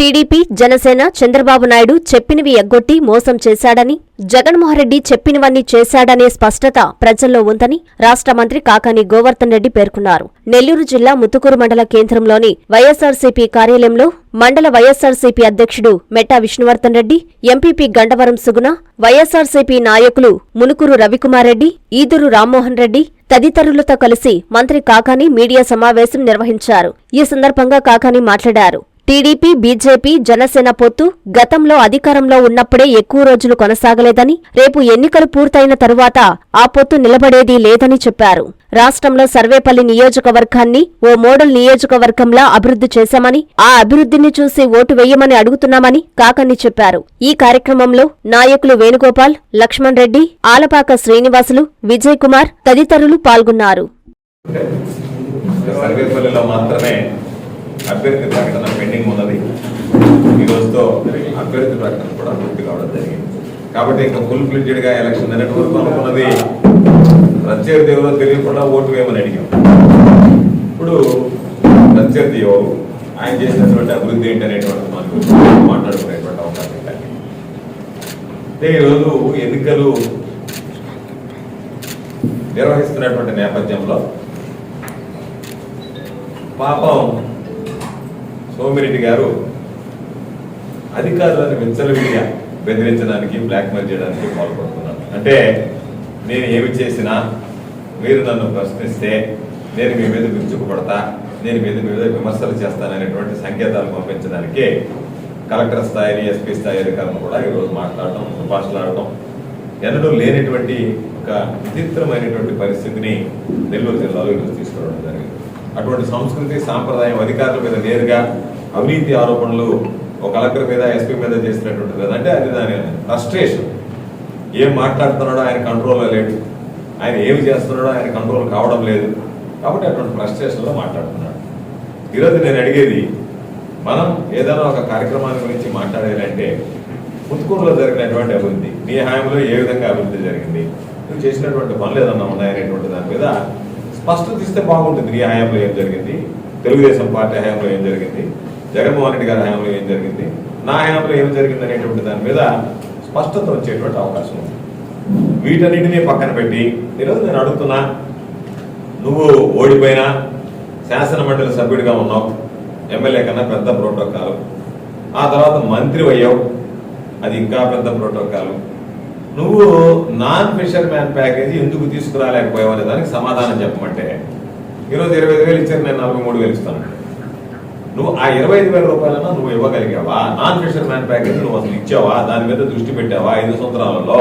TDP Janasena Chandrababu Naidu చెప్పినవి ఎగ్గొట్టి మోసం చేశాడని జగన్మోహన్ రెడ్డి చెప్పినవన్నీ చేశాడనే స్పష్టత ప్రజల్లో ఉందని రాష్ట్ర మంత్రి కాకాని గోవర్ధన్ రెడ్డి పేర్కొన్నారు. నెల్లూరు జిల్లా ముత్తుకూరు మండల కేంద్రంలోని వైఎస్సార్సీపీ కార్యాలయంలో మండల వైఎస్సార్సీపీ అధ్యక్షుడు మెట్టా విష్ణువర్ధన్ రెడ్డి ఎంపీపీ గండవరం సుగుణ వైఎస్సార్సీపీ నాయకులు మునుకురు రవికుమార్ రెడ్డి ఈదురు రామ్మోహన్ రెడ్డి తదితరులతో కలిసి మంత్రి కాకాని మీడియా సమావేశం నిర్వహించారు. ఈ సందర్భంగా కాకాని మాట్లాడారు. టీడీపీ బీజేపీ జనసేన పొత్తు గతంలో అధికారంలో ఉన్నప్పుడే ఎక్కువ రోజులు కొనసాగలేదని రేపు ఎన్నికలు పూర్తయిన తరువాత ఆ పొత్తు నిలబడేది లేదని చెప్పారు. రాష్ట్రంలో సర్వేపల్లి నియోజకవర్గాన్ని ఓ మోడల్ నియోజకవర్గంలా అభివృద్ధి చేశామని ఆ అభివృద్ధిని చూసి ఓటు వేయమని అడుగుతున్నామని కాకని చెప్పారు. ఈ కార్యక్రమంలో నాయకులు వేణుగోపాల్ లక్ష్మణ్ రెడ్డి ఆలపాక శ్రీనివాసులు విజయ్ కుమార్ తదితరులు పాల్గొన్నారు. సర్వేపల్లిలో మాత్రమే అభ్యర్థి ప్రకటన పెండింగ్ ఉన్నది. ఈ రోజుతో అభ్యర్థి ప్రకటన కూడా పూర్తి కావడం జరిగింది. కాబట్టి ఇంకా ఫుల్ ఫ్లెడ్జెడ్గా ఎలక్షన్ అనేటి వరకు అనుకున్నది. ప్రత్యర్థి ఎవరో తెలియకుండా ఓటు వేయమని అడిగాం. ఇప్పుడు ప్రత్యర్థి ఎవరు? ఆయన చేసినటువంటి అభివృద్ధి ఏంటి అనేటువంటి మనకు మాట్లాడుకునేటువంటి అవకాశం కానీ అంటే ఈరోజు ఎన్నికలు నిర్వహిస్తున్నటువంటి నేపథ్యంలో పాపం సోమిరెడ్డి గారు అధికారులను విచ్చలవిడిగా బెదిరించడానికి బ్లాక్మెయిల్ చేయడానికి పాల్పడుతున్నాను అంటే నేను ఏమి చేసినా మీరు నన్ను ప్రశ్నిస్తే నేను మీ మీద విరుచుకుపడతా నేను మీద మీద విమర్శలు చేస్తాననేటువంటి సంకేతాలు పంపించడానికి కలెక్టర్ స్థాయి ఎస్పీ స్థాయి అధికారులు కూడా ఈరోజు మాట్లాడటం భాషలాడటం ఎన్నడూ లేనటువంటి ఒక విచిత్రమైనటువంటి పరిస్థితిని నెల్లూరు జిల్లాలో ఈరోజు తీసుకురావడం జరిగింది. అటువంటి సంస్కృతి సాంప్రదాయం అధికారుల మీద నేరుగా అవినీతి ఆరోపణలు ఒక కలెక్టర్ మీద ఎస్పీ మీద చేసినటువంటిది అంటే అది దాని ఫ్రస్ట్రేషన్ ఏం మాట్లాడుతున్నాడో ఆయన కంట్రోల్లో లేడు. ఆయన ఏమి చేస్తున్నాడో ఆయన కంట్రోల్ కావడం లేదు. కాబట్టి అటువంటి ఫ్రస్ట్రేషన్లో మాట్లాడుతున్నాడు. ఈరోజు నేను అడిగేది మనం ఏదైనా ఒక కార్యక్రమాన్ని గురించి మాట్లాడాలంటే పుత్తుకూరులో జరిగినటువంటి అభివృద్ధి నీ హామీలో ఏ విధంగా అభివృద్ధి జరిగింది నువ్వు చేసినటువంటి పనులు ఏదన్నా ఉన్నాయనేటువంటి దాని మీద స్పష్టత ఇస్తే బాగుంటుంది నీ హయాంలో ఏం జరిగింది? తెలుగుదేశం పార్టీ హయాంలో ఏం జరిగింది? జగన్మోహన్ రెడ్డి గారి హయాంలో ఏం జరిగింది? నా హయాంలో ఏం జరిగింది అనేటువంటి దాని మీద స్పష్టత వచ్చేటువంటి అవకాశం ఉంది. వీటన్నిటినీ పక్కన పెట్టి ఈరోజు నేను అడుగుతున్నా నువ్వు ఓడిపోయినా శాసన మండలి సభ్యుడిగా ఉన్నావు ఎమ్మెల్యే కన్నా పెద్ద ప్రోటోకాల్. ఆ తర్వాత మంత్రి అయ్యావు అది ఇంకా పెద్ద ప్రోటోకాల్. నువ్వు నాన్ ఫిషర్ మ్యాన్ ప్యాకేజీ ఎందుకు తీసుకురాలేకపోయావు అనే దానికి సమాధానం చెప్పమంటే. ఈరోజు ఇరవై ఐదు వేలు ఇచ్చారు నేను నలభై మూడు వేలు ఇస్తాను. నువ్వు ఆ ఇరవై ఐదు వేల రూపాయలన్నా నువ్వు ఇవ్వగలిగావా? నాన్ ఫిషర్ మ్యాన్ ప్యాకేజీ నువ్వు అసలు ఇచ్చావా? దాని మీద దృష్టి పెట్టావా ఐదు సంవత్సరాలలో?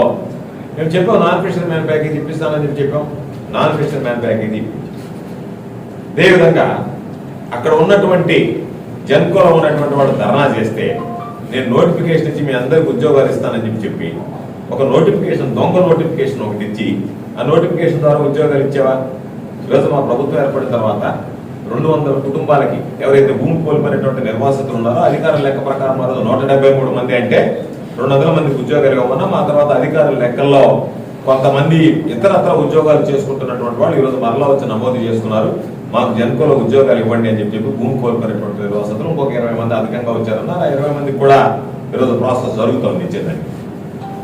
మేము చెప్పాం నాన్ ఫిషర్ మ్యాన్ ప్యాకేజీ ఇప్పిస్తానని చెప్పి చెప్పాం. నాన్ ఫిషర్ మ్యాన్ ప్యాకేజీ అదేవిధంగా అక్కడ ఉన్నటువంటి జన్కోలో ఉన్నటువంటి వాడు ధర్నా చేస్తే నేను నోటిఫికేషన్ ఇచ్చి మీ అందరికి ఉద్యోగాలు ఇస్తానని చెప్పి చెప్పి ఒక నోటిఫికేషన్ దొంగ నోటిఫికేషన్ ఒకటి ఇచ్చి ఆ నోటిఫికేషన్ ద్వారా ఉద్యోగాలు ఇచ్చావా? ఈరోజు మా ప్రభుత్వం ఏర్పడిన తర్వాత రెండు వందల కుటుంబాలకి ఎవరైతే భూమి కోల్పోయినటువంటి నిర్వాసితులు ఉన్నారో అధికారుల లెక్క ప్రకారం మరో రోజు నూట డెబ్బై మూడు మంది అంటే రెండు వందల మందికి ఉద్యోగాలు ఇవ్వమన్నా మా తర్వాత అధికారుల లెక్కల్లో కొంతమంది ఇతరత్ర ఉద్యోగాలు చేసుకుంటున్నటువంటి వాళ్ళు ఈరోజు మరలా వచ్చి నమోదు చేసుకున్నారు. మాకు జన్కోలో ఉద్యోగాలు ఇవ్వండి అని చెప్పి భూమి కోల్పోయినటువంటి నిర్వాసితులు ఇంకొక ఇరవై మంది అధికంగా వచ్చారన్నారు. ఆ ఇరవై మందికి కూడా ఈరోజు ప్రాసెస్ జరుగుతోంది ఇచ్చేదానికి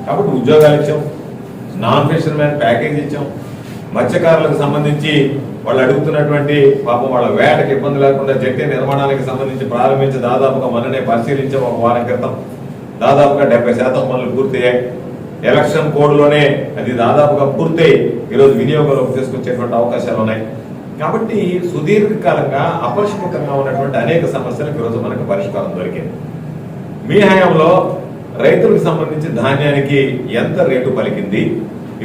కాబట్టి ఉద్యోగాలు ఇచ్చాం. నాన్ ఫిషర్ మ్యాన్ ప్యాకేజ్ ఇచ్చాం. మత్స్యకారులకు సంబంధించి వాళ్ళు అడుగుతున్నటువంటి పాపం వాళ్ళ వేటకి ఇబ్బంది లేకుండా జట్టి నిర్మాణానికి సంబంధించి ప్రారంభించి దాదాపుగా మననే పరిశీలించాం ఒక వారం క్రితం. దాదాపుగా డెబ్బై శాతం పనులు పూర్తయ్యాయి. ఎలక్షన్ కోడ్లోనే అది దాదాపుగా పూర్తయి ఈరోజు వినియోగంలోకి తీసుకొచ్చేటువంటి అవకాశాలు ఉన్నాయి. కాబట్టి సుదీర్ఘకాలంగా అపరిష్కృతంగా ఉన్నటువంటి అనేక సమస్యలకు ఈరోజు మనకు పరిష్కారం దొరికింది. మీ హయాంలో రైతులకు సంబంధించి ధాన్యానికి ఎంత రేటు పలికింది?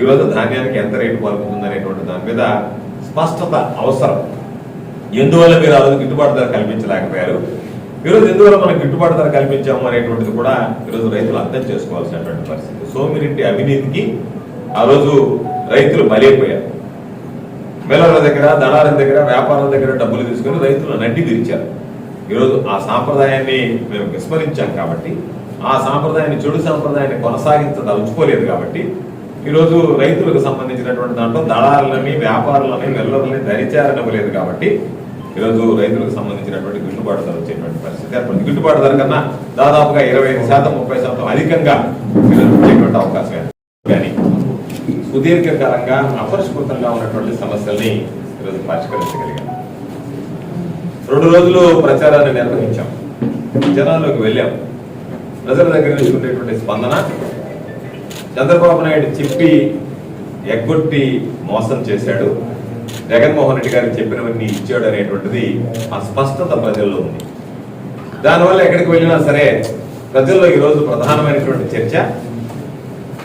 ఈరోజు ధాన్యానికి ఎంత రేటు పలుకుతుంది అనేటువంటి దాని మీద స్పష్టత అవసరం. ఎందువల్ల మీరు ఆ రోజు గిట్టుబాటు ధర కల్పించలేకపోయారు? ఈరోజు ఎందువల్ల మనం గిట్టుబాటు ధర కల్పించాము అనేటువంటిది కూడా ఈరోజు రైతులు అర్థం చేసుకోవాల్సినటువంటి పరిస్థితి. సోమిరెడ్డి అవినీతికి ఆ రోజు రైతులు బలైపోయారు. మిల్లర్ల దగ్గర దళారుల దగ్గర వ్యాపారుల దగ్గర డబ్బులు తీసుకొని రైతులు నడ్డి విరిచారు. ఈరోజు ఆ సాంప్రదాయాన్ని మేము విస్మరించాం కాబట్టి ఆ సాంప్రదాయాన్ని చెడు సాంప్రదాయాన్ని కొనసాగించదలుచుకోలేదు కాబట్టి ఈరోజు రైతులకు సంబంధించినటువంటి దాంట్లో దళాలని వ్యాపారులని మిల్లర్లని దరిచారనివ్వలేదు కాబట్టి ఈరోజు రైతులకు సంబంధించినటువంటి గిట్టుబాటు ధర వచ్చేటువంటి పరిస్థితి ఏర్పడింది. గిట్టుబాటు ధర కన్నా దాదాపుగా ఇరవై ఐదు శాతం ముప్పై శాతం అధికంగా ఈరోజు వచ్చేటువంటి అవకాశం కానీ సుదీర్ఘకాలంగా అపరిష్కృతంగా ఉన్నటువంటి సమస్యల్ని ఈరోజు పరిష్కరించగలిగాం. రెండు రోజులు ప్రచారాన్ని నిర్వహించాం. జనాల్లోకి వెళ్ళాం. ప్రజల దగ్గర నుంచి ఉండేటువంటి స్పందన చంద్రబాబు నాయుడు చెప్పి ఎగ్గొట్టి మోసం చేశాడు. జగన్మోహన్ రెడ్డి గారు చెప్పినవన్నీ ఇచ్చాడు అనేటువంటిది అస్పష్టత ప్రజల్లో ఉంది. దానివల్ల ఎక్కడికి వెళ్ళినా సరే ప్రజల్లో ఈరోజు ప్రధానమైనటువంటి చర్చ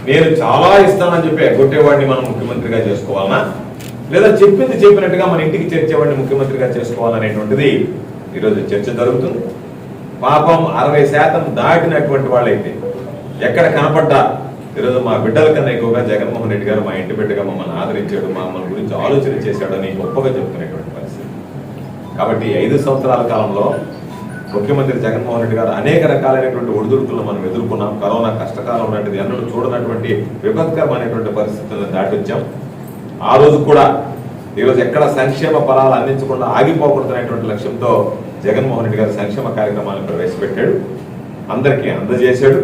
నేను చాలా ఇస్తానని చెప్పి ఎగ్గొట్టేవాడిని మనం ముఖ్యమంత్రిగా చేసుకోవాలనా? లేదా చెప్పింది చెప్పినట్టుగా మన ఇంటికి చేర్చేవాడిని ముఖ్యమంత్రిగా చేసుకోవాలనేటువంటిది ఈరోజు చర్చ జరుగుతుంది. పాపం అరవై శాతం దాటినటువంటి వాళ్ళైతే ఎక్కడ కనపడ్డా? ఈరోజు మా బిడ్డల కన్నా ఎక్కువగా జగన్మోహన్ రెడ్డి గారు మా ఇంటి బిడ్డగా మమ్మల్ని ఆదరించాడు మమ్మల్ని గురించి ఆలోచన చేశాడని గొప్పగా చెప్తున్నటువంటి పరిస్థితి. కాబట్టి ఐదు సంవత్సరాల కాలంలో ముఖ్యమంత్రి జగన్మోహన్ రెడ్డి గారు అనేక రకాలైనటువంటి ఒడిదుడుకులను మనం ఎదుర్కొన్నాం. కరోనా కష్టకాలం లాంటిది ఎన్నడూ చూడనటువంటి విపత్కరమైనటువంటి పరిస్థితులను దాటొచ్చాం ఆ రోజు కూడా ఈరోజు ఎక్కడ సంక్షేమ ఫలాలు అందించకుండా ఆగిపోకూడదనేటువంటి లక్ష్యంతో జగన్మోహన్ రెడ్డి గారు సంక్షేమ కార్యక్రమాలను ప్రవేశపెట్టాడు. అందరికీ అందజేశాడు.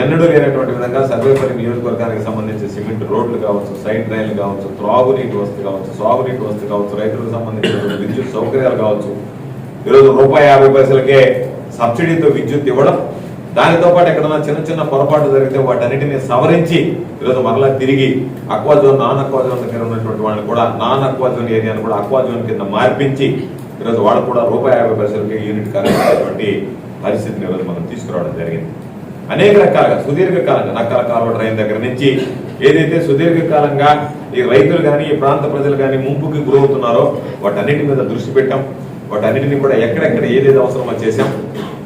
ఎన్నడూ లేనటువంటి విధంగా సర్వేపల్లి నియోజకవర్గానికి సంబంధించి సిమెంట్ రోడ్లు కావచ్చు సైడ్ రైళ్ళు కావచ్చు త్రాగునీటి వస్తు కావచ్చు సాగునీటి వస్తు కావచ్చు రైతులకు సంబంధించిన విద్యుత్ సౌకర్యాలు కావచ్చు. ఈరోజు రూపాయి యాభై పైసలకే సబ్సిడీతో విద్యుత్ ఇవ్వడం దానితో పాటు ఎక్కడైనా చిన్న చిన్న పొరపాటు జరిగితే వాటన్నిటిని సవరించి ఈరోజు మరలా తిరిగి aqua zone non aqua zone దగ్గర ఉన్నటువంటి వాళ్ళని కూడా నాన్ అక్వా జోన్ ఏరియాను కూడా అక్వా జోన్ కింద మార్పించి ఈరోజు వాళ్ళు కూడా రూపాయి యాభై పైసలకి యూనిట్ కలిగినటువంటి పరిస్థితిని ఈరోజు మనం తీసుకురావడం జరిగింది. అనేక రకాలుగా సుదీర్ఘకాలంగా నక్కల కాలువ ట్రైన్ దగ్గర నుంచి ఏదైతే సుదీర్ఘకాలంగా ఈ రైతులు కానీ ఈ ప్రాంత ప్రజలు కానీ ముంపుకి గురవుతున్నారో వాటన్నిటి మీద దృష్టి పెట్టాం. వాటన్నిటిని కూడా ఎక్కడెక్కడ ఏదేది అవసరమో చేశాం.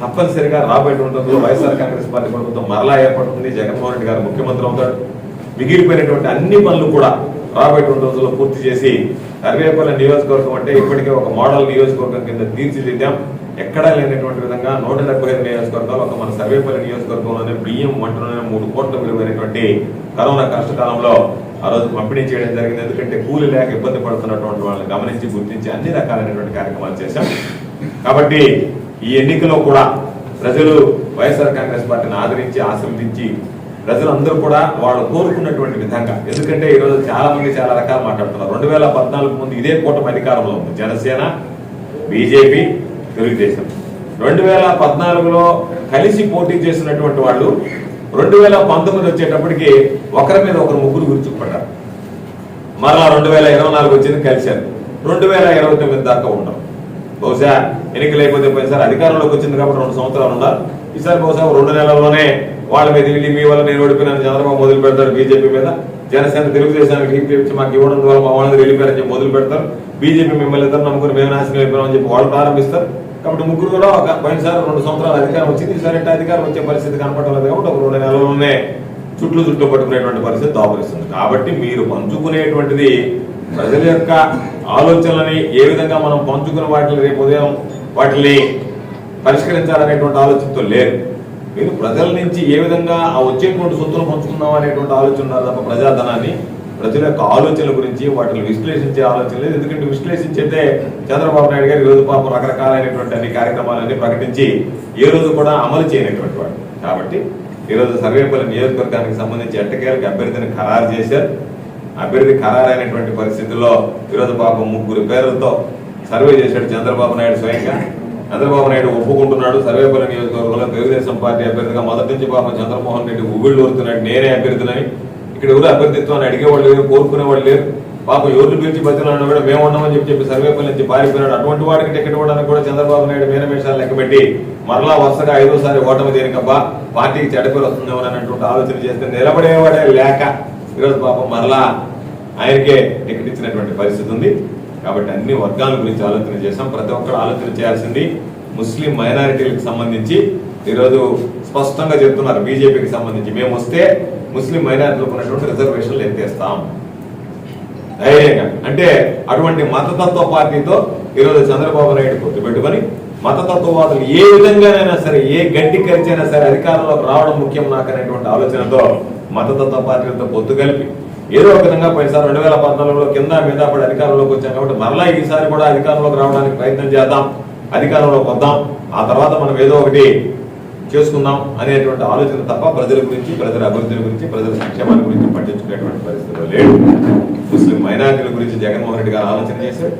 తప్పనిసరిగా రాబోయేటువంటి రోజుల్లో వైఎస్ఆర్ కాంగ్రెస్ పార్టీ ప్రభుత్వం మరలా ఏర్పడుతుంది. జగన్మోహన్ రెడ్డి గారు ముఖ్యమంత్రి అవుతాడు. మిగిలిపోయినటువంటి అన్ని పనులు కూడా రాబోయేటువంటి రోజుల్లో పూర్తి చేసి అరవేపల్లి నియోజకవర్గం అంటే ఇప్పటికే ఒక మోడల్ నియోజకవర్గం కింద తీర్చిదిద్దాం. ఎక్కడా లేనటువంటి విధంగా నూట డెబ్బై ఐదు నియోజకవర్గాలు ఒక మన సర్వేపల్లి నియోజకవర్గంలోనే బియ్యం వంటలోనే మూడు కోట్ల విలువైనటువంటి కరోనా కష్టకాలంలో ఆ రోజు పంపిణీ చేయడం జరిగింది. ఎందుకంటే కూలి లేక ఇబ్బంది పడుతున్నటువంటి వాళ్ళని గమనించి గుర్తించి అన్ని రకాలైనటువంటి కార్యక్రమాలు చేశాం. కాబట్టి ఈ ఎన్నికలో కూడా ప్రజలు వైఎస్ఆర్ కాంగ్రెస్ పార్టీని ఆదరించి ఆశీర్వదించి ప్రజలందరూ కూడా వాళ్ళు కోరుకున్నటువంటి విధంగా. ఎందుకంటే ఈరోజు చాలా మంది చాలా రకాలు మాట్లాడుతున్నారు. రెండు వేల పద్నాలుగు ముందు ఇదే కూటమి అధికారంలో ఉంది. జనసేన బీజేపీ తెలుగుదేశం. రెండు వేల పద్నాలుగులో కలిసి పోటీ చేసినటువంటి వాళ్ళు రెండు వేల పంతొమ్మిది వచ్చేటప్పటికి ఒకరి మీద ఒకరు ముగ్గురు గుర్తుపడ్డారు. మరలా రెండు వేల ఇరవై నాలుగు వచ్చింది కలిశారు. రెండు వేల ఇరవై తొమ్మిది దాకా ఉండరు బహుశా ఎన్నికలు అయిపోతే పోయినసారి అధికారంలోకి వచ్చింది కాబట్టి రెండు సంవత్సరాలు ఉన్నారు ఈసారి బహుశా రెండు నెలల్లోనే వాళ్ళ మీద వెళ్ళి మీ వల్ల నేను ఓడిపోయినాను చంద్రబాబు మొదలు పెడతారు బీజేపీ మీద. జనసేన తెలుగుదేశానికి టీపీ ఇచ్చి మాకు ఇవ్వడం ద్వారా మా వాళ్ళని వెళ్ళిపోయారని చెప్పి మొదలు పెడతారు. బీజేపీ మిమ్మల్ని ఇద్దరు నమ్ముకుని మేము నాశనం అయిపోయామని చెప్పి వాళ్ళు ప్రారంభిస్తారు. కాబట్టి ముగ్గురు కూడా ఒక పోయినసారి రెండు సంవత్సరాల అధికారం వచ్చింది ఈసారి అధికారం వచ్చే పరిస్థితి కనపడలేదు కాబట్టి ఒక రెండు నెలల్లోనే చుట్టూ చుట్టూ పట్టుకునేటువంటి పరిస్థితి దాపరిస్తుంది. కాబట్టి మీరు పంచుకునేటువంటిది ప్రజల యొక్క ఆలోచనలని ఏ విధంగా మనం పంచుకున్న వాటిని రేపు ఉదయం వాటిని పరిష్కరించాలనేటువంటి ఆలోచనతో లేరు. మీరు ప్రజల నుంచి ఏ విధంగా ఆ వచ్చేటువంటి సొత్తును పంచుకుందాం అనేటువంటి ఆలోచన ఉన్నారు తప్ప ప్రజాధనాన్ని ప్రజల యొక్క ఆలోచనల గురించి వాటిని విశ్లేషించే ఆలోచన లేదు. ఎందుకంటే విశ్లేషించైతే చంద్రబాబు నాయుడు గారు ఈరోజు పాపం రకరకాలైనటువంటి అన్ని కార్యక్రమాలన్నీ ప్రకటించి ఏ రోజు కూడా అమలు చేయనటువంటి వాడు. కాబట్టి ఈరోజు సర్వేపల్లి నియోజకవర్గానికి సంబంధించి ఎట్టకేలకు అభ్యర్థిని ఖరారు చేశారు. అభ్యర్థి ఖరారైనటువంటి పరిస్థితుల్లో ఈరోజు పాపం ముగ్గురు పేర్లతో సర్వే చేశాడు చంద్రబాబు నాయుడు స్వయంగా. చంద్రబాబు నాయుడు ఒప్పుకుంటున్నాడు. సర్వేపల్లి నియోజకవర్గంలో తెలుగుదేశం పార్టీ అభ్యర్థిగా మొదటి నుంచి పాపం చంద్రమోహన్ రెడ్డి ఉగుళ్ళు ఊరుతున్నాడు నేనే అభ్యర్థినని. ఇక్కడ ఎవరు అభ్యర్థిత్వాన్ని అడిగేవాళ్ళు లేరు కోరుకునేవాళ్ళు లేరు. పాపం ఎవరు పిలిచి బతిలాడినా కూడా మేము ఉన్నామని చెప్పి చెప్పి సర్వేపల్లి నుంచి పారిపోయినాడు. అటువంటి వాడికి టికెట్ ఇవ్వడానికి కూడా చంద్రబాబు నాయుడు మేనమేషాలు లెక్కబెట్టి మరలా వరుసగా ఐదోసారి ఓటమి దేనికబ్బా? పార్టీకి చెడపేరు వస్తుందేమో అనేటువంటి ఆలోచన చేస్తే నిలబడేవాడే లేక ఈరోజు పాపం మరలా ఆయనకే టికెట్ ఇచ్చినటువంటి పరిస్థితి ఉంది. కాబట్టి అన్ని వర్గాల గురించి ఆలోచన చేసాం ప్రతి ఒక్కరు ఆలోచన చేయాల్సింది ముస్లిం మైనారిటీలకు సంబంధించి. ఈరోజు స్పష్టంగా చెప్తున్నారు బీజేపీకి సంబంధించి. మేము వస్తే ముస్లిం మైనారిటీలకు ఉన్నటువంటి రిజర్వేషన్లు ఎత్తేస్తాం ధైర్యంగా. అంటే అటువంటి మతతత్వ పార్టీతో ఈరోజు చంద్రబాబు నాయుడు పొత్తు పెట్టుకొని మతతత్వవాదులు ఏ విధంగానైనా సరే ఏ గడ్డి కరిచైనా సరే అధికారంలోకి రావడం ముఖ్యం నాకు అనేటువంటి ఆలోచనతో మతతత్వ పార్టీలతో పొత్తు కలిపి ఏదో ఒక విధంగా పోయినసారి రెండు వేల పద్నాలుగులో కింద మీద పడి అధికారంలోకి వచ్చాం కాబట్టి మరలా ఈసారి కూడా అధికారంలోకి రావడానికి ప్రయత్నం చేద్దాం అధికారంలోకి వద్దాం. ఆ తర్వాత మనం ఏదో ఒకటి చేసుకుందాం అనేటువంటి ఆలోచన తప్ప ప్రజల గురించి ప్రజల అభివృద్ధి గురించి ప్రజల సంక్షేమాల గురించి పట్టించుకునేటువంటి పరిస్థితిలో లేడు. ముస్లిం మైనారిటీల గురించి జగన్మోహన్ రెడ్డి గారు ఆలోచన చేశారు.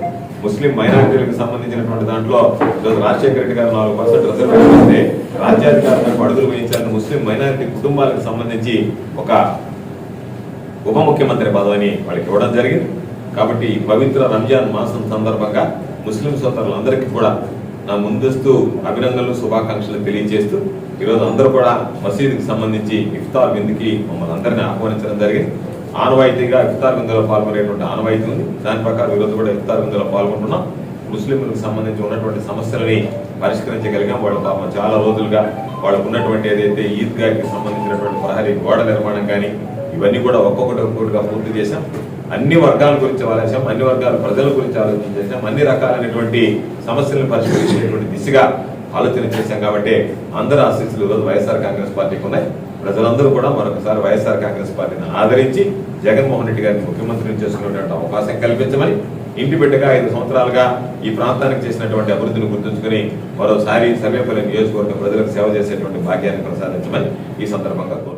ముస్లిం మైనారిటీలకు సంబంధించినటువంటి దాంట్లో ఈరోజు రాజశేఖర రెడ్డి గారు నాలుగు పర్సెంట్ రిజర్వేషన్ ఇస్తే రాజ్యాధికారులకు అడుగులు వేయించాలని ముస్లిం మైనారిటీ కుటుంబాలకు సంబంధించి ఒక ఉప ముఖ్యమంత్రి పదవిని వాళ్ళకి ఇవ్వడం జరిగింది. కాబట్టి పవిత్ర రంజాన్ మాసం సందర్భంగా ముస్లిం సోదరులందరికీ కూడా నా ముందస్తు అభినందనలు శుభాకాంక్షలు తెలియజేస్తూ ఈరోజు అందరూ కూడా మసీదుకి సంబంధించి ఇఫ్తార్ విందుకి మమ్మల్ని అందరినీ ఆహ్వానించడం జరిగింది. ఆనవాయితీగా ఇఫ్తార్ విందులో పాల్గొనేటువంటి ఆనవాయితీ ఉంది. దాని ప్రకారం ఈరోజు కూడా ఇఫ్తార్ విందులో పాల్గొంటున్నాం. ముస్లింలకు సంబంధించి ఉన్నటువంటి సమస్యలని పరిష్కరించగలిగాం. వాళ్ళు పాపం చాలా రోజులుగా వాళ్ళకు ఉన్నటువంటి ఏదైతే ఈద్గాకి సంబంధించినటువంటి ప్రహరీ గోడ నిర్మాణం కానీ ఇవన్నీ కూడా ఒక్కొక్కటి ఒక్కొక్కటిగా పూర్తి చేశాం. అన్ని వర్గాల గురించి ఆలోచించాం అన్ని వర్గాల ప్రజల గురించి ఆలోచన చేశాం. అన్ని రకాలైనటువంటి సమస్యలను పరిష్కరించేటువంటి దిశగా ఆలోచన చేశాం కాబట్టి అందరి ఆశీస్సులు ఈరోజు వైఎస్ఆర్ కాంగ్రెస్ పార్టీకి ఉన్నాయి. ప్రజలందరూ కూడా మరొకసారి వైఎస్ఆర్ కాంగ్రెస్ పార్టీని ఆదరించి జగన్మోహన్ రెడ్డి గారిని ముఖ్యమంత్రిని చేసుకునేటువంటి అవకాశం కల్పించమని ఇంటి బిడ్డగా ఐదు సంవత్సరాలుగా ఈ ప్రాంతానికి చేసినటువంటి అభివృద్ధిని గుర్తుంచుకుని మరోసారి సర్వేపల్లి నియోజకవర్గ ప్రజలకు సేవ చేసేటువంటి భాగ్యాన్ని ప్రసాదించమని ఈ సందర్భంగా కోరు